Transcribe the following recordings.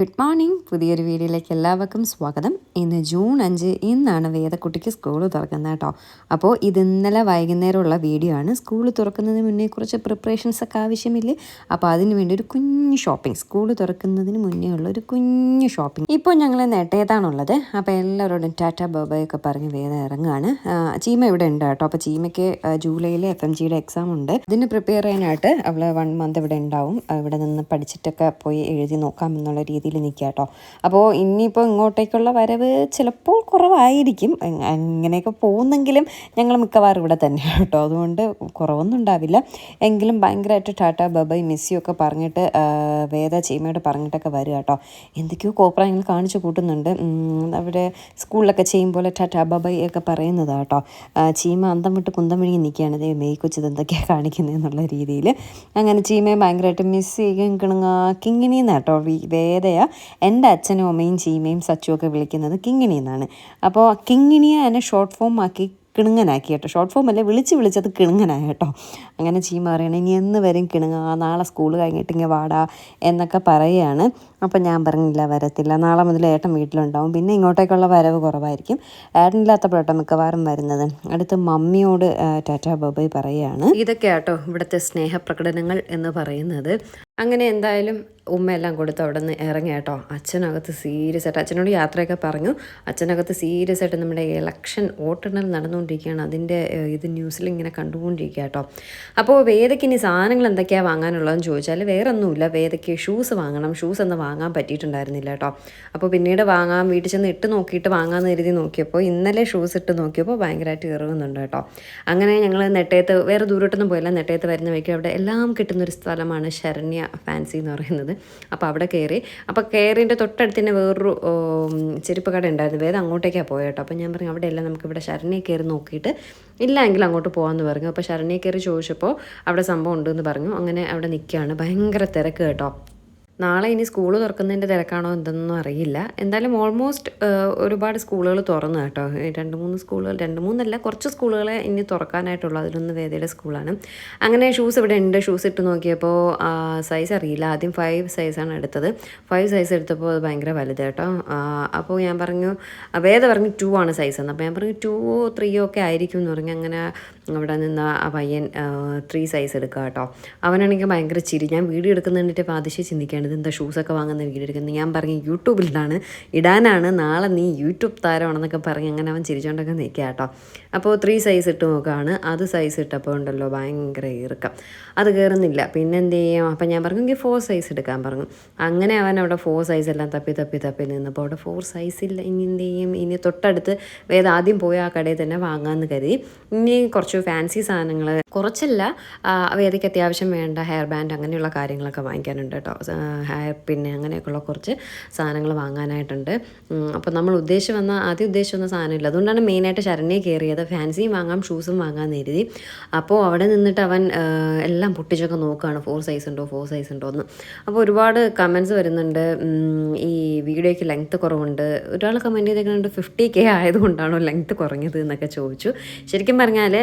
Good morning പുതിയൊരു വീഡിയോയിലേക്ക് എല്ലാവർക്കും സ്വാഗതം. ഇന്ന് ജൂൺ അഞ്ച് ഇന്നാണ് വേദക്കുട്ടിക്ക് സ്കൂൾ തുറക്കുന്നത് കേട്ടോ. അപ്പോൾ ഇത് ഇന്നലെ വൈകുന്നേരമുള്ള വീഡിയോ ആണ്. സ്കൂൾ തുറക്കുന്നതിന് മുന്നേ കുറച്ച് പ്രിപ്പറേഷൻസ് ഒക്കെ ആവശ്യമില്ലേ? അപ്പോൾ അതിന് വേണ്ടി ഒരു കുഞ്ഞു ഷോപ്പിംഗ് സ്കൂൾ തുറക്കുന്നതിന് മുന്നേ ഉള്ള ഒരു കുഞ്ഞു ഷോപ്പിംഗ് ഇപ്പോൾ ഞങ്ങൾ നെട്ടയത്താണുള്ളത് അപ്പോൾ എല്ലാവരോടും ടാറ്റ ബോബയൊക്കെ പറഞ്ഞ് വേദം ഇറങ്ങുകയാണ് ചീമ ഇവിടെ ഉണ്ട് കേട്ടോ. അപ്പോൾ ചീമയ്ക്ക് ജൂലൈയിൽ എഫ് എം ജിയുടെ എക്സാം ഉണ്ട്. ഇതിന് പ്രിപ്പയർ ചെയ്യാനായിട്ട് അവൾ വൺ മന്ത് ഇവിടെ ഉണ്ടാവും. ഇവിടെ നിന്ന് പഠിച്ചിട്ടൊക്കെ പോയി എഴുതി നോക്കാം എന്നുള്ള രീതിയിൽ നിൽക്കുക കേട്ടോ. അപ്പോൾ ഇനിയിപ്പോൾ ഇങ്ങോട്ടേക്കുള്ള വരവ് ചിലപ്പോൾ കുറവായിരിക്കും. അങ്ങനെയൊക്കെ പോകുന്നെങ്കിലും ഞങ്ങൾ മിക്കവാറും ഇവിടെ തന്നെ കേട്ടോ. അതുകൊണ്ട് കുറവൊന്നും ഉണ്ടാവില്ല. എങ്കിലും ഭയങ്കരമായിട്ട് ടാറ്റ ബബൈ മിസ്സിയൊക്കെ പറഞ്ഞിട്ട് വേദ ചീമയോട് പറഞ്ഞിട്ടൊക്കെ വരിക കേട്ടോ. എന്തൊക്കെയോ കോപ്രായങ്ങൾ കാണിച്ചു കൂട്ടുന്നുണ്ട്. അവിടെ സ്കൂളിലൊക്കെ ചെയ്യും പോലെ ടാറ്റ ബബൈ ഒക്കെ പറയുന്നതാണ് കേട്ടോ. ചീമ അന്തം വിട്ട് കുന്തം വിഴുങ്ങി നിൽക്കുകയാണ്. ദേ മെയ് കൊച്ചത് എന്തൊക്കെയാണ് കാണിക്കുന്നത് എന്നുള്ള രീതിയിൽ. അങ്ങനെ ചീമയെ ഭയങ്കരമായിട്ട് മിസ് ചെയ്യും കിണുങ്ങ കേട്ടോ. കേട്ടോ എന്റെ അച്ഛനും അമ്മയും ചീമയും സച്ചും ഒക്കെ വിളിക്കുന്നത് കിങ്ങിണി എന്നാണ്. അപ്പോൾ കിങ്ങിണിയെ എന്നെ ഷോർട്ട് ഫോം ആക്കി കിണുങ്ങനാക്കി കേട്ടോ. ഷോർട്ട് ഫോം അല്ലേ വിളിച്ച് വിളിച്ചത് കിണുങ്ങനായി കേട്ടോ. അങ്ങനെ ചീമ പറയണേ ഇനി എന്ന് വരും കിണുങ്ങ നാളെ സ്കൂൾ കഴിഞ്ഞിട്ട് ഇങ്ങനെ വാടാ എന്നൊക്കെ പറയുകയാണ്. അപ്പം ഞാൻ പറഞ്ഞില്ല വരത്തില്ല. നാളെ മുതൽ ഏട്ടൻ വീട്ടിലുണ്ടാവും. പിന്നെ ഇങ്ങോട്ടേക്കുള്ള വരവ് കുറവായിരിക്കും. ഏട്ടനില്ലാത്തപ്പോഴട്ടോ മിക്കവാറും വരുന്നത്. അടുത്ത് മമ്മിയോട് ടാറ്റ ബബൈ പറയുകയാണ്. ഇതൊക്കെ കേട്ടോ ഇവിടുത്തെ സ്നേഹപ്രകടനങ്ങൾ എന്ന് പറയുന്നത്. അങ്ങനെ എന്തായാലും ഉമ്മയെല്ലാം കൊടുത്ത് അവിടെ നിന്ന് ഇറങ്ങി കേട്ടോ. അച്ഛനകത്ത് സീരിയസ് ആയിട്ട് അച്ഛനോട് യാത്രയൊക്കെ പറഞ്ഞു. അച്ഛനകത്ത് സീരിയസ് ആയിട്ട് നമ്മുടെ ഇലക്ഷൻ വോട്ടെണ്ണൽ നടന്നുകൊണ്ടിരിക്കുകയാണ്. അതിന്റെ ഇത് ന്യൂസിൽ ഇങ്ങനെ കണ്ടുകൊണ്ടിരിക്കുക കേട്ടോ. അപ്പോൾ വേദയ്ക്ക് ഇനി സാധനങ്ങൾ എന്തൊക്കെയാണ് വാങ്ങാനുള്ളതെന്ന് ചോദിച്ചാൽ വേറെ ഒന്നുമില്ല വേദയ്ക്ക് ഷൂസ് വാങ്ങണം. ഷൂസ് ഒന്നും വാങ്ങാൻ പറ്റിയിട്ടുണ്ടായിരുന്നില്ല കേട്ടോ. അപ്പോൾ പിന്നീട് വാങ്ങാൻ വീട്ടിൽ ചെന്ന് ഇട്ട് നോക്കിയിട്ട് വാങ്ങാമെന്ന് കരുതി നോക്കിയപ്പോൾ ഇന്നലെ ഷൂസ് ഇട്ട് നോക്കിയപ്പോൾ ഭയങ്കരമായിട്ട് ഇറങ്ങുന്നുണ്ട് കേട്ടോ. അങ്ങനെ ഞങ്ങൾ നെട്ടയത്ത് വേറെ ദൂരോട്ടൊന്നും പോയില്ല. നെട്ടയത്ത് വരുന്ന വഴിക്ക് അവിടെ എല്ലാം കിട്ടുന്നൊരു സ്ഥലമാണ് ശരണ്യ ഫാൻസി എന്ന് പറയുന്നത്. അപ്പോൾ അവിടെ കയറി അപ്പോൾ കയറിന്റെ തൊട്ടടുത്ത് തന്നെ വേറൊരു ചെരുപ്പ് കട ഉണ്ടായിരുന്നു. വേദം അങ്ങോട്ടേക്കാണ് പോയ കേട്ടോ. അപ്പോൾ ഞാൻ പറഞ്ഞു അവിടെ എല്ലാം നമുക്ക് ഇവിടെ ശരണ്യ കയറി നോക്കിയിട്ട് ഇല്ലെങ്കിൽ അങ്ങോട്ട് പോകാമെന്ന് പറഞ്ഞു. അപ്പോൾ ശരണ്യ കയറി ചോദിച്ചപ്പോൾ അവിടെ സംഭവം ഉണ്ടെന്ന് പറഞ്ഞു. അങ്ങനെ അവിടെ നിൽക്കുകയാണ് ഭയങ്കര തിരക്ക് കേട്ടോ. നാളെ ഇനി സ്കൂൾ തുറക്കുന്നതിന്റെ തിരക്കാണോ എന്തെന്നൊന്നും അറിയില്ല. എന്തായാലും ഓൾമോസ്റ്റ് ഒരുപാട് സ്കൂളുകൾ തുറന്നു കേട്ടോ. രണ്ട് മൂന്ന് സ്കൂളുകൾ രണ്ട് മൂന്നല്ല കുറച്ച് സ്കൂളുകളെ ഇനി തുറക്കാനായിട്ടുള്ളൂ. അതിലൊന്ന് വേദയുടെ സ്കൂളാണ്. അങ്ങനെ ഷൂസ് ഇവിടെ ഉണ്ട്. ഷൂസ് ഇട്ട് നോക്കിയപ്പോൾ സൈസ് അറിയില്ല. ആദ്യം ഫൈവ് സൈസാണ് എടുത്തത്. ഫൈവ് സൈസ് എടുത്തപ്പോൾ അത് ഭയങ്കര വലുത് കേട്ടോ. അപ്പോൾ ഞാൻ പറഞ്ഞു വേദ പറഞ്ഞു ടു ആണ് സൈസ് എന്ന്. അപ്പോൾ ഞാൻ പറഞ്ഞു ടു ത്രീയോ ഒക്കെ ആയിരിക്കും എന്ന് പറഞ്ഞു. അങ്ങനെ അവിടെ നിന്ന് ആ പയ്യൻ ത്രീ സൈസ് എടുക്കുക കേട്ടോ. അവനാണെങ്കിൽ ഭയങ്കര ചിരി. ഞാൻ വീഡിയോ എടുക്കുന്നതിന്റെ അതിശയം ചിന്തിക്കേണ്ടത് എന്താ ഷൂസൊക്കെ വാങ്ങുന്ന വീഡിയോ എടുക്കുന്നത്? ഞാൻ പറഞ്ഞു യൂട്യൂബിലാണ്. ഇടാനാണ്. നാളെ നീ യൂട്യൂബ് താരമാണെന്നൊക്കെ പറഞ്ഞ് അങ്ങനെ അവൻ ചിരിച്ചോണ്ടൊക്കെ നിൽക്കുക കേട്ടോ. അപ്പോൾ ത്രീ സൈസ് ഇട്ട് നോക്കുകയാണ്. അത് സൈസ് ഇട്ടപ്പോൾ ഉണ്ടല്ലോ ഭയങ്കര ഈർക്കം. അത് കയറുന്നില്ല പിന്നെ എന്ത് ചെയ്യും? അപ്പം ഞാൻ പറഞ്ഞു എങ്കിൽ ഫോർ സൈസ് എടുക്കാൻ പറഞ്ഞു. അങ്ങനെ അവൻ അവിടെ ഫോർ സൈസ് എല്ലാം തപ്പി തപ്പി തപ്പി നിന്നപ്പോൾ അവിടെ ഫോർ സൈസ് ഇല്ല. ഇനി എന്ത് ചെയ്യും? ഇനി തൊട്ടടുത്ത് വേദ ആദ്യം പോയി ആ കടയിൽ തന്നെ വാങ്ങാമെന്ന് കരുതി. ഇനി കുറച്ച് ഫാൻസി സാധനങ്ങൾ കുറച്ചല്ല വേദയ്ക്ക് അത്യാവശ്യം വേണ്ട ഹെയർ ബാൻഡ് അങ്ങനെയുള്ള കാര്യങ്ങളൊക്കെ വാങ്ങിക്കാനുണ്ട് കേട്ടോ. ഹെയർ പിന്നെ അങ്ങനെയൊക്കെയുള്ള കുറച്ച് സാധനങ്ങൾ വാങ്ങാനായിട്ടുണ്ട്. അപ്പോൾ നമ്മൾ ഉദ്ദേശിച്ച് വന്ന ആദ്യം ഉദ്ദേശിച്ച് വന്ന സാധനമില്ല. അതുകൊണ്ടാണ് മെയിനായിട്ട് ശരണ്യെ കയറിയത്. ഫാൻസിയും വാങ്ങാം ഷൂസും വാങ്ങാൻ കരുതി. അപ്പോൾ അവിടെ നിന്നിട്ട് അവൻ എല്ലാം പൊട്ടിച്ചൊക്കെ നോക്കുകയാണ് ഫോർ സൈസ് ഉണ്ടോ ഫോർ സൈസ് ഉണ്ടോ എന്ന്. അപ്പോൾ ഒരുപാട് കമൻസ് വരുന്നുണ്ട്. ഈ വീഡിയോയ്ക്ക് ലെങ്ത്ത് കുറവുണ്ട്. ഒരാൾ കമന്റ് ചെയ്തേക്കുന്നുണ്ട് ഫിഫ്റ്റി കെ ആയതുകൊണ്ടാണോ ലെങ്ത്ത് കുറഞ്ഞത് എന്നൊക്കെ ചോദിച്ചു. ശരിക്കും പറഞ്ഞാൽ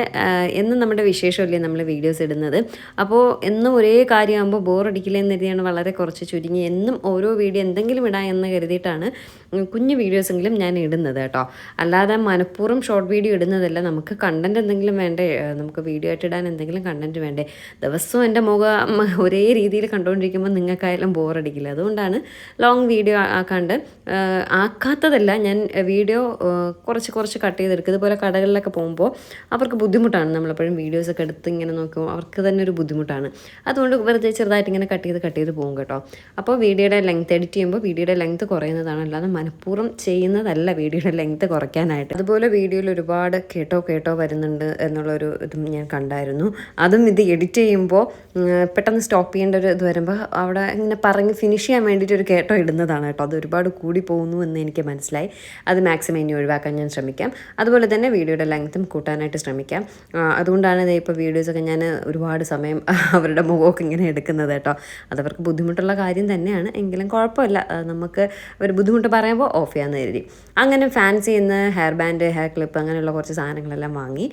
എന്നും നമ്മുടെ വിശേഷമല്ലേ നമ്മൾ വീഡിയോസ് ഇടുന്നത്. അപ്പോൾ എന്നും ഒരേ കാര്യമാകുമ്പോൾ ബോറടിക്കില്ല എന്ന് കരുതിയാണ് വളരെ കുറച്ച് ചുരുങ്ങി. എന്നും ഓരോ വീഡിയോ എന്തെങ്കിലും ഇടാം എന്ന് കരുതിയിട്ടാണ് കുഞ്ഞു വീഡിയോസെങ്കിലും ഞാൻ ഇടുന്നത് കേട്ടോ. അല്ലാതെ മനഃപൂർവം ഷോർട്ട് വീഡിയോ ഇടുന്നതല്ല നമുക്ക് കണ്ടന്റ് എന്തെങ്കിലും വേണ്ടേ? നമുക്ക് വീഡിയോ ആയിട്ട് ഇടാൻ എന്തെങ്കിലും കണ്ടന്റ് വേണ്ടേ? ദിവസവും എന്റെ മുഖം ഒരേ രീതിയിൽ കണ്ടുകൊണ്ടിരിക്കുമ്പോൾ നിങ്ങൾക്കായാലും ബോറടിക്കില്ല അതുകൊണ്ടാണ് ലോങ് വീഡിയോ ആക്കാണ്ട്. ആക്കാത്തതല്ല ഞാൻ വീഡിയോ കുറച്ച് കുറച്ച് കട്ട് ചെയ്തെടുക്കും. ഇതുപോലെ കടകളിലൊക്കെ പോകുമ്പോൾ അവർക്ക് ബുദ്ധിമുട്ടാണ്. നമ്മളെപ്പോഴും വീഡിയോസൊക്കെ എടുത്ത് ഇങ്ങനെ നോക്കുമ്പോൾ അവർക്ക് തന്നെ ഒരു ബുദ്ധിമുട്ടാണ്. അതുകൊണ്ട് വെറുതെ ചെറുതായിട്ട് ഇങ്ങനെ കട്ട് ചെയ്ത് കട്ട് ചെയ്ത് പോകും കേട്ടോ. അപ്പോൾ വീഡിയോയുടെ ലെങ്ത് എഡിറ്റ് ചെയ്യുമ്പോൾ വീഡിയോയുടെ ലെങ്ത് കുറയുന്നതാണ്. അല്ലാതെ മനഃപൂർവം ചെയ്യുന്നതല്ല വീഡിയോയുടെ ലെങ്ത് കുറയ്ക്കാനായിട്ട്. അതുപോലെ വീഡിയോയിൽ ഒരുപാട് കേട്ടോ കേട്ടോ വരുന്നുണ്ട് എന്നുള്ളൊരു ഇതും ഞാൻ കണ്ടായിരുന്നു. അതും ഇത് എഡിറ്റ് ചെയ്യുമ്പോൾ പെട്ടെന്ന് സ്റ്റോപ്പ് ചെയ്യേണ്ട ഒരു ഇത് വരുമ്പോൾ അവിടെ ഇങ്ങനെ പറഞ്ഞ് ഫിനിഷ് ചെയ്യാൻ വേണ്ടിയിട്ട് ഒരു കേട്ടോ ഇടുന്നതാണ് കേട്ടോ. അത് ഒരുപാട് കൂടി പോകുന്നു എന്ന് എനിക്ക് മനസ്സിലായി. അത് മാക്സിമം ഇനി ഒഴിവാക്കാൻ ഞാൻ ശ്രമിക്കാം. അതുപോലെ തന്നെ വീഡിയോയുടെ ലെങ്ത്തും കൂട്ടാനായിട്ട് ശ്രമിക്കാം. അതുകൊണ്ടാണ് ഇപ്പോൾ വീഡിയോസൊക്കെ ഞാൻ ഒരുപാട് സമയം അവരുടെ മുഖമൊക്കെ ഇങ്ങനെ എടുക്കുന്നത് കേട്ടോ. അതവർക്ക് ബുദ്ധിമുട്ടുള്ള കാര്യം തന്നെയാണ്. എങ്കിലും കുഴപ്പമില്ല. നമുക്ക് ഒരു ബുദ്ധിമുട്ട് പറയുമ്പോൾ ഓഫ് ചെയ്യാമെന്ന് കരുതി. അങ്ങനെ ഫാൻസി ഇന്ന് ഹെയർ ബാൻഡ് ഹെയർ ക്ലിപ്പ് അങ്ങനെയുള്ള കുറച്ച് സാധനങ്ങളെല്ലാം വാങ്ങി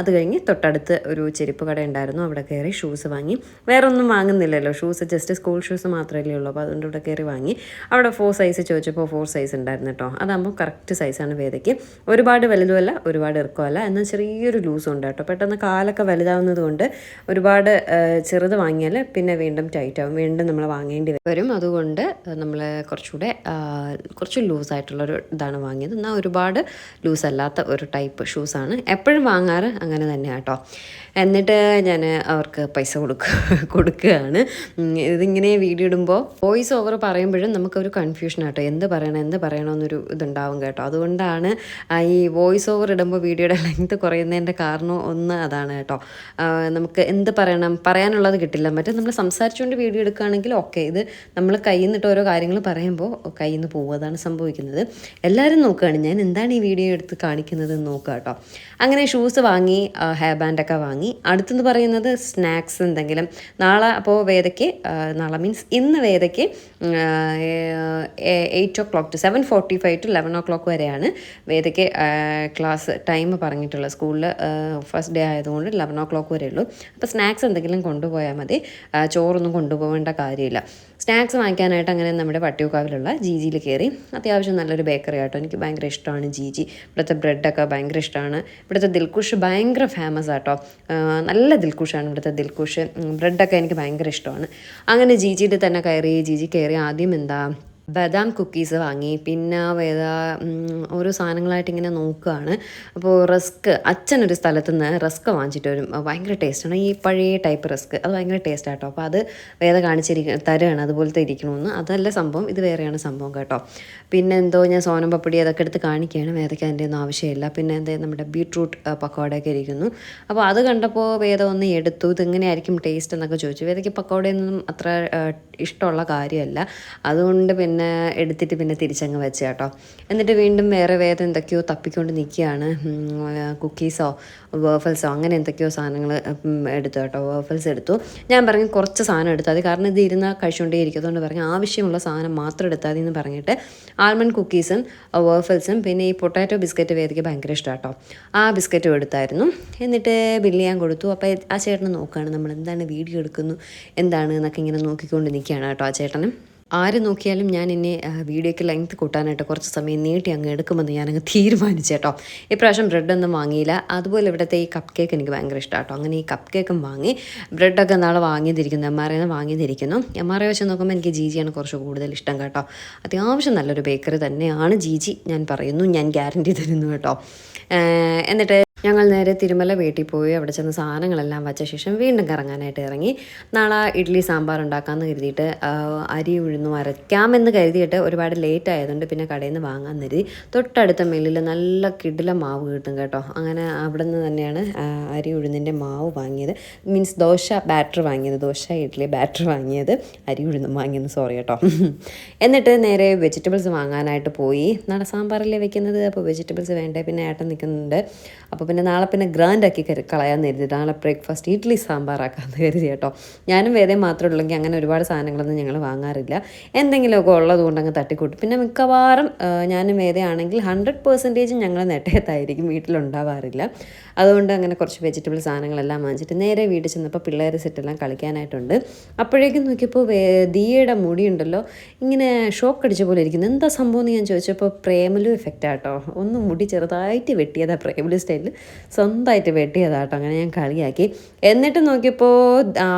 അത് കഴിഞ്ഞ് തൊട്ടടുത്ത് ഒരു ചെരുപ്പ് കട ഉണ്ടായിരുന്നു അവിടെ കയറി ഷൂസ് വാങ്ങി. വേറെ ഒന്നും വാങ്ങുന്നില്ലല്ലോ ഷൂസ് ജസ്റ്റ് സ്കൂൾ ഷൂസ് മാത്രമല്ലേ ഉള്ളൂ അപ്പോൾ അതുകൊണ്ട് ഇവിടെ കയറി വാങ്ങി. അവിടെ ഫോർ സൈസ് ചോദിച്ചപ്പോൾ ഫോർ സൈസ് ഉണ്ടായിരുന്നു കേട്ടോ അതാകുമ്പോൾ കറക്റ്റ് സൈസാണ് വേദയ്ക്ക്. ഒരുപാട് വലുതുമല്ല ഒരുപാട് ഇറക്കമല്ല എന്നാൽ ചെറിയൊരു ലൂസും ഉണ്ട് കേട്ടോ പെട്ടെന്ന് കാലൊക്കെ വലുതാവുന്നത് കൊണ്ട് ഒരുപാട് ചെറുത് വാങ്ങിയാൽ പിന്നെ വീണ്ടും ടൈറ്റ് ആവും വീണ്ടും നമ്മൾ വാങ്ങേണ്ടി വരും. അതുകൊണ്ട് നമ്മൾ കുറച്ചുകൂടെ കുറച്ച് ലൂസായിട്ടുള്ളൊരു ഇതാണ് വാങ്ങിയത്. എന്നാൽ ഒരുപാട് ലൂസ് അല്ലാത്ത ഒരു ടൈപ്പ് ഷൂസാണ് എപ്പോഴും വാങ്ങാറ് അങ്ങനെ തന്നെ കേട്ടോ എന്നിട്ട് ഞാൻ അവർക്ക് പൈസ കൊടുക്കുക കൊടുക്കുകയാണ്. ഇതിങ്ങനെ വീഡിയോ ഇടുമ്പോൾ വോയിസ് ഓവർ പറയുമ്പോഴും നമുക്കൊരു കൺഫ്യൂഷൻ കേട്ടോ എന്ത് പറയണം എന്ത് പറയണമെന്നൊരു ഇതുണ്ടാവും കേട്ടോ. അതുകൊണ്ടാണ് ഈ വോയിസ് ഓവർ ഇടുമ്പോൾ വീഡിയോയുടെ ലെങ്ത് കുറയുന്നതിന്റെ കാരണം ഒന്ന് അതാണ് കേട്ടോ. നമുക്ക് എന്ത് പറയണം പറയാനുള്ളത് കിട്ടില്ല. മറ്റേ നമ്മൾ സംസാരിച്ചുകൊണ്ട് വീഡിയോ എടുക്കുകയാണെങ്കിൽ ഓക്കെ. ഇത് നമ്മൾ കയ്യിൽ നിന്നിട്ട് ഓരോ കാര്യങ്ങൾ പറയുമ്പോൾ കയ്യിൽ നിന്ന് പോകും അതാണ് സംഭവിക്കുന്നത്. എല്ലാവരും നോക്കുകയാണ്. ഞാൻ എന്താണ് ഈ വീഡിയോ എടുത്ത് കാണിക്കുന്നത് നോക്കുക കേട്ടോ അങ്ങനെ ഷൂസ് വാങ്ങി ഹെയർ ബാൻഡൊക്കെ വാങ്ങി. അടുത്തെന്ന് പറയുന്നത് സ്നാക്സ് എന്തെങ്കിലും. നാളെ അപ്പോൾ വേദയ്ക്ക് നാളെ മീൻസ് ഇന്ന് വേദയ്ക്ക് eight o'clock to seven forty five to eleven o'clock വരെയാണ് വേദയ്ക്ക് ക്ലാസ് ടൈം പറഞ്ഞിട്ടുള്ളത്. സ്കൂളിൽ ഫസ്റ്റ് ഡേ ആയതുകൊണ്ട് ലെവൻ ഓ ക്ലോക്ക് വരെ ഉള്ളൂ. അപ്പോൾ സ്നാക്സ് എന്തെങ്കിലും കൊണ്ടുപോയാൽ മതി. ചോറൊന്നും കൊണ്ടുപോകേണ്ട കാര്യമില്ല. സ്നാക്സ് വാങ്ങിക്കാനായിട്ട് അങ്ങനെ നമ്മുടെ വട്ടിയൂക്കാവിലുള്ള ജീജിയിൽ കയറി. അത്യാവശ്യം നല്ലൊരു ബേക്കറി ആട്ടോ. എനിക്ക് ഭയങ്കര ഇഷ്ടമാണ് ജിജി ഇവിടുത്തെ ബ്രെഡൊക്കെ ഭയങ്കര ഇഷ്ടമാണ്. ഇവിടുത്തെ ദിൽക്കുഷ് ഭയങ്കര ഫേമസ് ആട്ടോ. നല്ല ദിൽക്കുഷാണ് ഇവിടുത്തെ ദിൽക്കുഷ് ഉം, ബ്രെഡൊക്കെ എനിക്ക് ഭയങ്കര ഇഷ്ടമാണ്. അങ്ങനെ ജീജിയിൽ തന്നെ കയറി ജീജി കയറി ആദ്യം എന്താ ബദാം കുക്കീസ് വാങ്ങി. പിന്നെ വേറെ ഓരോ സാധനങ്ങളായിട്ട് ഇങ്ങനെ നോക്കുകയാണ് അപ്പോൾ റസ്ക് അച്ഛനൊരു സ്ഥലത്ത് നിന്ന് റസ്ക് വാങ്ങിച്ചിട്ട് വരും. ഭയങ്കര ടേസ്റ്റാണ്. ഈ പഴയ ടൈപ്പ് റസ്ക്. അത് ഭയങ്കര ടേസ്റ്റ് ആട്ടോ അപ്പോൾ അത് വേദ കാണിച്ചിരിക്ക തരുകയാണ് അതുപോലത്തെ ഇരിക്കണമെന്ന് അതല്ല സംഭവം. ഇത് വേറെയാണ് സംഭവം കേട്ടോ. പിന്നെ എന്തോ ഞാൻ സോനം പപ്പടി അതൊക്കെ എടുത്ത് കാണിക്കുകയാണ്. വേദയ്ക്ക് അതിന്റെ ഒന്നും ആവശ്യമില്ല. പിന്നെ എന്തേ നമ്മുടെ ബീട്രൂട്ട് പക്കോടയൊക്കെ ഇരിക്കുന്നു. അപ്പോൾ അത് കണ്ടപ്പോൾ വേദ ഒന്ന് എടുത്തു. ഇതെങ്ങനെയായിരിക്കും ടേസ്റ്റ് എന്നൊക്കെ ചോദിച്ചു. വേദയ്ക്ക് പക്കോടയൊന്നും അത്ര ഇഷ്ടമുള്ള കാര്യമല്ല. അതുകൊണ്ട് പിന്നെ എടുത്തിട്ട് പിന്നെ തിരിച്ചങ്ങ് വെച്ച് കേട്ടോ. എന്നിട്ട് വീണ്ടും വേറെ വേറെ എന്തൊക്കെയോ തപ്പിക്കൊണ്ട് നിൽക്കുകയാണ്. കുക്കീസോ വേഫൽസോ അങ്ങനെ എന്തൊക്കെയോ സാധനങ്ങൾ എടുത്തു കേട്ടോ. വേഫൽസ് എടുത്തു. ഞാൻ പറഞ്ഞു കുറച്ച് സാധനം എടുത്തു അത് കാരണം ഇത് ഇരുന്ന കഴിച്ചുകൊണ്ടേ ഇരിക്കുന്നതുകൊണ്ട് പറഞ്ഞു ആവശ്യമുള്ള സാധനം മാത്രം എടുത്താൽ മതി എന്ന് പറഞ്ഞിട്ട് ആൽമണ്ട് കുക്കീസും വേഫൽസും പിന്നെ ഈ പൊട്ടാറ്റോ ബിസ്ക്കറ്റ് വേദിക്ക് ഭയങ്കര ഇഷ്ടം കേട്ടോ ആ ബിസ്ക്കറ്റും എടുത്തായിരുന്നു. എന്നിട്ട് ബില്ല് ഞാൻ കൊടുത്തു. അപ്പോൾ ആ ചേട്ടനെ നോക്കുകയാണ്. നമ്മൾ എന്താണ് വീഡിയോ എടുക്കുന്നു? എന്താണ് എന്നൊക്കെ ഇങ്ങനെ നോക്കിക്കൊണ്ട് നിൽക്കുകയാണ് കേട്ടോ ആ ചേട്ടനും ആര് നോക്കിയാലും ഞാൻ ഇനി വീഡിയോയ്ക്ക് ലെങ്ത് കൂട്ടാനായിട്ട് കുറച്ച് സമയം നീട്ടി അങ്ങ് എടുക്കുമെന്ന് ഞാനങ്ങ് തീരുമാനിച്ചു കേട്ടോ. ഇപ്രാവശ്യം ബ്രെഡൊന്നും വാങ്ങിയില്ല. അതുപോലെ ഇവിടുത്തെ ഈ കപ്പ് കേക്ക് എനിക്ക് ഭയങ്കര ഇഷ്ടമാണ് കേട്ടോ. അങ്ങനെ ഈ കപ്പ് കേക്കും വാങ്ങി ബ്രെഡൊക്കെ നാളെ വാങ്ങിയതിരിക്കുന്നു എം ആർ ഐന്ന് വാങ്ങിയതിരിക്കുന്നു. എം ആർ ഐ വെച്ച് നോക്കുമ്പോൾ എനിക്ക് ജീജിയാണ് കുറച്ച് കൂടുതൽ ഇഷ്ടം കേട്ടോ. അത്യാവശ്യം നല്ലൊരു ബേക്കറി തന്നെയാണ് ജീജി ഞാൻ പറയുന്നു ഞാൻ ഗ്യാരണ്ടി തരുന്നു കേട്ടോ. എന്നിട്ട് ഞങ്ങൾ നേരെ തിരുമല വീട്ടിൽ പോയി. അവിടെ ചെന്ന് സാധനങ്ങളെല്ലാം വച്ച ശേഷം വീണ്ടും കറങ്ങാനായിട്ട് ഇറങ്ങി. നാളെ ഇഡ്ഡലി സാമ്പാർ ഉണ്ടാക്കാമെന്ന് കരുതിയിട്ട് അരി ഉഴുന്നു അരയ്ക്കാമെന്ന് കരുതിയിട്ട് ഒരുപാട് ലേറ്റ് ആയതുകൊണ്ട് പിന്നെ കടയിൽ നിന്ന് വാങ്ങാൻ കരുതി. തൊട്ടടുത്ത മില്ലിൽ നല്ല കിടില മാവ് കിട്ടും കേട്ടോ. അങ്ങനെ അവിടെ നിന്ന് തന്നെയാണ് അരി ഉഴുന്നിന്റെ മാവ് വാങ്ങിയത്. മീൻസ് ദോശ ബാറ്റർ വാങ്ങിയത്. ദോശ ഇഡ്ഡലി ബാറ്റർ വാങ്ങിയത്. അരി ഉഴുന്നും വാങ്ങിയത്. സോറി കേട്ടോ. എന്നിട്ട് നേരെ വെജിറ്റബിൾസ് വാങ്ങാനായിട്ട് പോയി. നാളെ സാമ്പാറല്ലേ വെക്കുന്നത്? അപ്പോൾ വെജിറ്റബിൾസ് വേണ്ടേ? പിന്നെ ഏട്ടൻ നിൽക്കുന്നുണ്ട് അപ്പോൾ പിന്നെ നാളെ പിന്നെ ഗ്രാൻഡ് ആക്കി കളയാന്ന് കരുതി. നാളെ ബ്രേക്ക്ഫാസ്റ്റ് ഇഡ്ഡലി സാമ്പാറാക്കാമെന്ന് കരുതി കേട്ടോ. ഞാനും വേറെ മാത്രമേ ഉള്ളെങ്കിൽ അങ്ങനെ ഒരുപാട് സാധനങ്ങളൊന്നും ഞങ്ങൾ വാങ്ങാറില്ല. എന്തെങ്കിലുമൊക്കെ ഉള്ളത് കൊണ്ട് അങ്ങ് തട്ടിക്കൂട്ടും. പിന്നെ മിക്കവാറും ഞാനും ഞാനും വേദയാണെങ്കിൽ ഹൺഡ്രഡ് പെർസെന്റേജ് ഞങ്ങൾ നെട്ടയത്തായിരിക്കും വീട്ടിലുണ്ടാവാറില്ല. അതുകൊണ്ട് അങ്ങനെ കുറച്ച് വെജിറ്റബിൾ സാധനങ്ങളെല്ലാം വാങ്ങിച്ചിട്ട് നേരെ വീട്ടിൽ ചെന്നപ്പോൾ പിള്ളേർ സെറ്റെല്ലാം കളിക്കാനായിട്ടുണ്ട്. അപ്പോഴേക്കും നോക്കിയപ്പോൾ ദിയയുടെ മുടിയുണ്ടല്ലോ ഇങ്ങനെ ഷോക്ക് അടിച്ച പോലെ ഇരിക്കുന്നു. എന്താ സംഭവം എന്ന് ഞാൻ ചോദിച്ചപ്പോൾ പ്രേമലു എഫക്റ്റ് ആട്ടോ ഒന്ന് മുടി ചെറുതായിട്ട് വെട്ടിയതാ പ്രേമലു സ്റ്റൈലിൽ സ്വന്തമായിട്ട് വെട്ടിയതാട്ടോ. അങ്ങനെ ഞാൻ കളിയാക്കി. എന്നിട്ട് നോക്കിയപ്പോൾ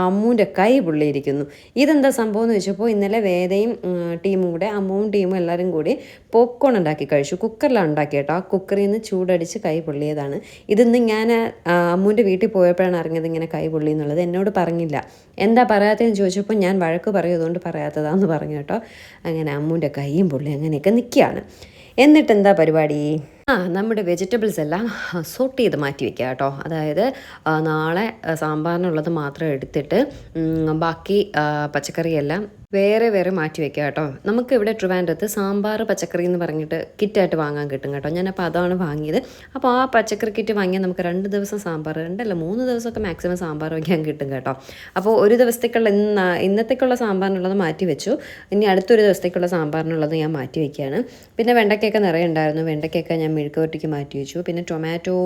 അമ്മൂന്റെ കൈ പുള്ളിയിരിക്കുന്നു. ഇതെന്താ സംഭവം എന്ന് വെച്ചപ്പോൾ ഇന്നലെ വേദയും ടീമും കൂടെ അമ്മുവും ടീമും എല്ലാവരും കൂടി പോപ്കോൺ ഉണ്ടാക്കി കഴിച്ചു. കുക്കറിലാണ് ഉണ്ടാക്കി കേട്ടോ ആ കുക്കറിൽ നിന്ന് ചൂടടിച്ച് കൈ പൊള്ളിയതാണ്. ഇതിന്ന് ഞാൻ അമ്മൂന്റെ വീട്ടിൽ പോയപ്പോഴാണ് അറിഞ്ഞത് ഇങ്ങനെ കൈ പൊള്ളി എന്നുള്ളത്. എന്നോട് പറഞ്ഞില്ല. എന്താ പറയാത്തതെന്ന് ചോദിച്ചപ്പോൾ ഞാൻ വഴക്ക് പറയുന്നതുകൊണ്ട് പറയാത്തതാന്ന് പറഞ്ഞു കേട്ടോ. അങ്ങനെ അമ്മൂന്റെ കൈയും പൊള്ളി അങ്ങനെയൊക്കെ നിൽക്കുകയാണ്. എന്നിട്ട് എന്താ പരിപാടി? ആ നമ്മുടെ വെജിറ്റബിൾസ് എല്ലാം സോട്ട് ചെയ്ത് മാറ്റി വെക്കുക കേട്ടോ. അതായത് നാളെ സാമ്പാറിനുള്ളത് മാത്രം എടുത്തിട്ട് ബാക്കി പച്ചക്കറിയെല്ലാം വേറെ വേറെ മാറ്റി വെക്കുക കേട്ടോ. നമുക്ക് ഇവിടെ ട്രിവാൻഡ്രത്ത് സാമ്പാർ പച്ചക്കറി എന്ന് പറഞ്ഞിട്ട് കിറ്റായിട്ട് വാങ്ങാൻ കിട്ടും കേട്ടോ. ഞാനപ്പോൾ അതാണ് വാങ്ങിയത്. അപ്പോൾ ആ പച്ചക്കറി കിറ്റ് വാങ്ങിയാൽ നമുക്ക് രണ്ട് ദിവസം സാമ്പാർ രണ്ടല്ല മൂന്ന് ദിവസമൊക്കെ മാക്സിമം സാമ്പാർ വയ്ക്കാൻ കിട്ടും കേട്ടോ. അപ്പോൾ ഒരു ദിവസത്തേക്കുള്ള ഇന്ന് ഇന്നത്തേക്കുള്ള സാമ്പാറിനുള്ളത് മാറ്റി വെച്ചു. ഇനി അടുത്തൊരു ദിവസത്തേക്കുള്ള സാമ്പാറിനുള്ളത് ഞാൻ മാറ്റി വയ്ക്കുകയാണ് പിന്നെ വെണ്ടയ്ക്കൊക്കെ നിറയെ ഉണ്ടായിരുന്നു. വെണ്ടയ്ക്കൊക്കെ ഞാൻ മെഴുക്കുവരട്ടിക്ക് മാറ്റി വെച്ചു. പിന്നെ ടൊമാറ്റോ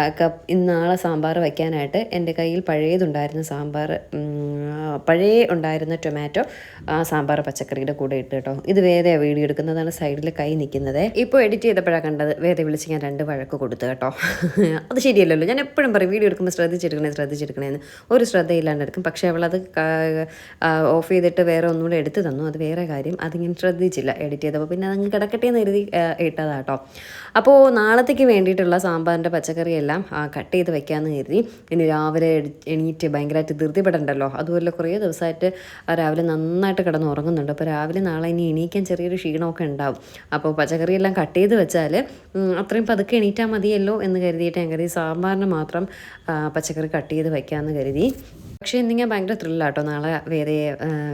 ഒക്കെ ഇന്നാളെ സാമ്പാർ വയ്ക്കാനായിട്ട് എന്റെ കയ്യിൽ പഴയതുണ്ടായിരുന്ന സാമ്പാർ പഴയ ഉണ്ടായിരുന്ന ടൊമാറ്റോ ആ സാമ്പാർ പച്ചക്കറിയുടെ കൂടെ ഇട്ട് കേട്ടോ. ഇത് വേറെ വീഡിയോ എടുക്കുന്നതാണ് സൈഡിൽ കൈ നിൽക്കുന്നത്. ഇപ്പോൾ എഡിറ്റ് ചെയ്തപ്പോഴാണ് കണ്ടത് വേറെ വിളിച്ച് ഞാൻ രണ്ട് വഴക്ക് കൊടുത്തു കേട്ടോ. അത് ശരിയല്ലല്ലോ ഞാൻ എപ്പോഴും പറയും വീഡിയോ എടുക്കുമ്പോൾ ശ്രദ്ധിച്ചെടുക്കണേ ശ്രദ്ധിച്ചെടുക്കണേന്ന്. ഒരു ശ്രദ്ധയില്ലാണ്ട് എടുക്കും. പക്ഷേ അവളത് ഓഫ് ചെയ്തിട്ട് വേറെ ഒന്നുകൂടെ എടുത്തു തന്നു. അത് വേറെ കാര്യം അതിങ്ങനെ ശ്രദ്ധിച്ചില്ല എഡിറ്റ് ചെയ്തപ്പോൾ. പിന്നെ അതങ്ങ് കിടക്കട്ടെ എന്ന് എഴുതി ഇട്ടതാട്ടോ അപ്പോൾ നാളത്തേക്ക് വേണ്ടിയിട്ടുള്ള സാമ്പാറിന്റെ പച്ചക്കറിയെല്ലാം കട്ട് ചെയ്ത് വെക്കാമെന്ന് കരുതി. ഇനി രാവിലെ എണീറ്റ് ഭയങ്കരമായിട്ട് ധൃതിപ്പെടണ്ടല്ലോ. അതുപോലെ കുറേ ദിവസമായിട്ട് രാവിലെ നന്നായിട്ട് കിടന്ന് ഉറങ്ങുന്നുണ്ട് അപ്പോൾ രാവിലെ നാളെ ഇനി എണീക്കാൻ ചെറിയൊരു ക്ഷീണമൊക്കെ ഉണ്ടാവും. അപ്പോൾ പച്ചക്കറിയെല്ലാം കട്ട് ചെയ്ത് വെച്ചാൽ അത്രയും പതുക്കെ എണീറ്റാൽ മതിയല്ലോ എന്ന് കരുതിയിട്ട് ഞാൻ കരുതി സാമ്പാറിന് മാത്രം പച്ചക്കറി കട്ട് ചെയ്ത് വയ്ക്കാമെന്ന് കരുതി. പക്ഷേ ഇന്നിങ്ങനെ ഭയങ്കര ത്രില്ലാട്ടോ നാളെ വേറെ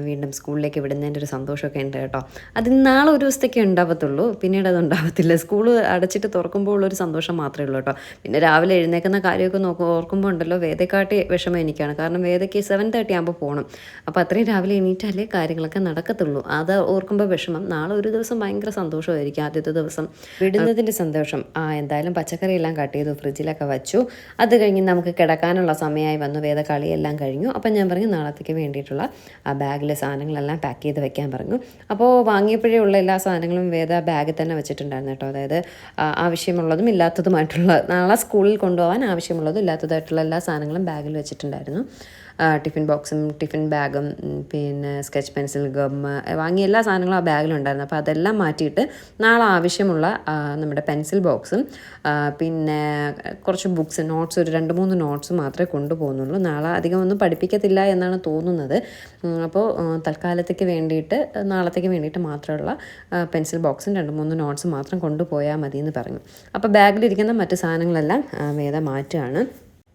വീണ്ടും സ്കൂളിലേക്ക് വിടുന്നതിന്റെ ഒരു സന്തോഷമൊക്കെ ഉണ്ട് കേട്ടോ. അത് നാളെ ഒരു ദിവസത്തേക്കേ ഉണ്ടാവത്തുള്ളൂ. പിന്നീട് അത് ഉണ്ടാവത്തില്ല. സ്കൂൾ അടച്ചിട്ട് തുറക്കുമ്പോൾ ഉള്ളൊരു സന്തോഷം മാത്രമേ ഉള്ളൂ കേട്ടോ. പിന്നെ രാവിലെ എഴുന്നേക്കുന്ന കാര്യമൊക്കെ നോക്കും ഓർക്കുമ്പോൾ ഉണ്ടല്ലോ വേദക്കാട്ടി വിഷമം എനിക്കാണ്. കാരണം വേദയ്ക്ക് സെവൻ തേർട്ടി ആകുമ്പോൾ പോകണം അപ്പോൾ അത്രയും രാവിലെ എണീറ്റാലേ കാര്യങ്ങളൊക്കെ നടക്കത്തുള്ളൂ. അത് ഓർക്കുമ്പോൾ വിഷമം. നാളെ ഒരു ദിവസം ഭയങ്കര സന്തോഷമായിരിക്കും ആദ്യത്തെ ദിവസം. വിടുന്നതിന്റെ സന്തോഷം. ആ എന്തായാലും പച്ചക്കറിയെല്ലാം കട്ട് ചെയ്തു ഫ്രിഡ്ജിലൊക്കെ വച്ചു. അത് കഴിഞ്ഞ് നമുക്ക് കിടക്കാനുള്ള സമയമായി വന്നു. വേദക്കളിയെല്ലാം കഴിഞ്ഞു കഴിഞ്ഞു. അപ്പം ഞാൻ പറഞ്ഞു നാളത്തേക്ക് വേണ്ടിയിട്ടുള്ള ആ ബാഗിലെ സാധനങ്ങളെല്ലാം പാക്ക് ചെയ്ത് വെക്കാൻ പറഞ്ഞു. അപ്പോൾ വാങ്ങിയപ്പോഴേ ഉള്ള എല്ലാ സാധനങ്ങളും വേദ ബാഗിൽ തന്നെ വെച്ചിട്ടുണ്ടായിരുന്നു കേട്ടോ. അതായത് ആവശ്യമുള്ളതും ഇല്ലാത്തതുമായിട്ടുള്ള നാളെ സ്കൂളിൽ കൊണ്ടുപോകാൻ ആവശ്യമുള്ളതും ഇല്ലാത്തതായിട്ടുള്ള എല്ലാ സാധനങ്ങളും ബാഗിൽ വെച്ചിട്ടുണ്ടായിരുന്നു. ടിഫിൻ ബോക്സും ടിഫിൻ ബാഗും പിന്നെ സ്കെച്ച് പെൻസിൽ ഗം വാങ്ങിയ എല്ലാ സാധനങ്ങളും ആ ബാഗിലുണ്ടായിരുന്നു അപ്പോൾ അതെല്ലാം മാറ്റിയിട്ട് നാളെ ആവശ്യമുള്ള നമ്മുടെ പെൻസിൽ ബോക്സും പിന്നെ കുറച്ച് ബുക്സ് നോട്ട്സ് ഒരു രണ്ട് മൂന്ന് നോട്ട്സ് മാത്രമേ കൊണ്ടുപോകുന്നുള്ളൂ. നാളെ അധികം ഒന്നും പഠിപ്പിക്കത്തില്ല എന്നാണ് തോന്നുന്നത്. അപ്പോൾ തൽക്കാലത്തേക്ക് വേണ്ടിയിട്ട് നാളത്തേക്ക് വേണ്ടിയിട്ട് മാത്രമുള്ള പെൻസിൽ ബോക്സും രണ്ട് മൂന്ന് നോട്ട്സും മാത്രം കൊണ്ടുപോയാൽ മതി എന്ന് പറഞ്ഞു. അപ്പോൾ ബാഗിലിരിക്കുന്ന മറ്റ് സാധനങ്ങളെല്ലാം വേദ മാറ്റുകയാണ്.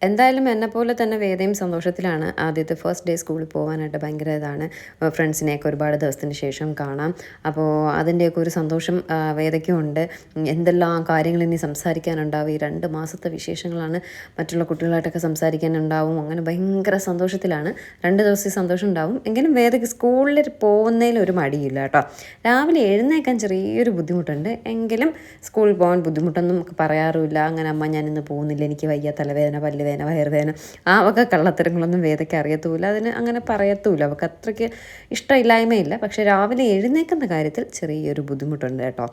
എന്തായാലും എന്നെ പോലെ തന്നെ വേദയും സന്തോഷത്തിലാണ് ആദ്യത്തെ ഫസ്റ്റ് ഡേ സ്കൂളിൽ പോകാനായിട്ട് ഭയങ്കര ഇതാണ്. ഫ്രണ്ട്സിനെയൊക്കെ ഒരുപാട് ദിവസത്തിന് ശേഷം കാണാം. അപ്പോൾ അതിന്റെയൊക്കെ ഒരു സന്തോഷം വേദയ്ക്കും ഉണ്ട്. എന്തെല്ലാം കാര്യങ്ങൾ ഇനി സംസാരിക്കാനുണ്ടാവും? ഈ രണ്ട് മാസത്തെ വിശേഷങ്ങളാണ് മറ്റുള്ള കുട്ടികളായിട്ടൊക്കെ സംസാരിക്കാനുണ്ടാവും. അങ്ങനെ ഭയങ്കര സന്തോഷത്തിലാണ്. രണ്ട് ദിവസം സന്തോഷം ഉണ്ടാവും. എങ്കിലും വേദയ്ക്ക് സ്കൂളിൽ പോകുന്നതിൽ ഒരു മടിയില്ല കേട്ടോ. രാവിലെ എഴുന്നേക്കാൻ ചെറിയൊരു ബുദ്ധിമുട്ടുണ്ട്. എങ്കിലും സ്കൂളിൽ പോകാൻ ബുദ്ധിമുട്ടൊന്നും പറയാറുമില്ല. അങ്ങനെ അമ്മ ഞാനിന്ന് പോകുന്നില്ല. എനിക്ക് വയ്യ. തലവേദന പല്ല് വേദന വയറുവേദന ആ വക കള്ളത്തരങ്ങളൊന്നും വേദയ്ക്ക് അറിയത്തുമില്ല. അതിന് അങ്ങനെ പറയത്തുമില്ല. അവൾക്ക് അത്രയ്ക്ക് ഇഷ്ടമില്ലായ്മയില്ല. പക്ഷേ രാവിലെ എഴുന്നേക്കുന്ന കാര്യത്തിൽ ചെറിയൊരു ബുദ്ധിമുട്ടുണ്ട് കേട്ടോ.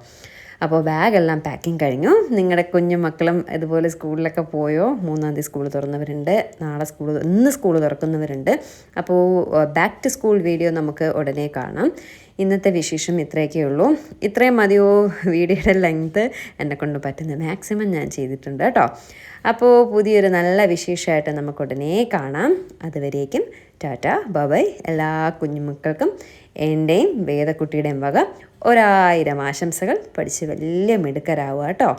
അപ്പോൾ ബാഗെല്ലാം പാക്കിങ് കഴിഞ്ഞു. നിങ്ങളുടെ കുഞ്ഞു മക്കളും ഇതുപോലെ സ്കൂളിലൊക്കെ പോയോ? മൂന്നാം തീയതി സ്കൂൾ തുറന്നവരുണ്ട്. നാളെ സ്കൂൾ ഇന്ന് സ്കൂൾ തുറക്കുന്നവരുണ്ട്. അപ്പോൾ ബാക്ക് ടു സ്കൂൾ വീഡിയോ നമുക്ക് ഉടനെ കാണാം. ഇന്നത്തെ വിശേഷം ഇത്രയൊക്കെ ഉള്ളൂ ഇത്രയും മതിയോ? വീഡിയോയുടെ ലെങ്ത് എന്നെ കൊണ്ട് പറ്റുന്ന മാക്സിമം ഞാൻ ചെയ്തിട്ടുണ്ട് കേട്ടോ. അപ്പോൾ പുതിയൊരു നല്ല വിശേഷമായിട്ട് നമുക്ക് ഉടനെ കാണാം. അതുവരേക്കും ടാറ്റ ബബൈ എല്ലാ കുഞ്ഞുമക്കൾക്കും എന്റെയും വേദക്കുട്ടിയുടെയും വക ഒരായിരം ആശംസകൾ. പഠിച്ച് വലിയ മിടുക്കരാവുക കേട്ടോ.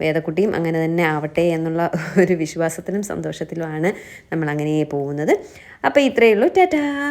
വേദക്കുട്ടിയും അങ്ങനെ തന്നെ ആവട്ടെ എന്നുള്ള ഒരു വിശ്വാസത്തിലും സന്തോഷത്തിലുമാണ് നമ്മൾ അങ്ങനെ പോകുന്നത്. അപ്പോൾ ഇത്രയേ ഉള്ളൂ. ടാറ്റാ!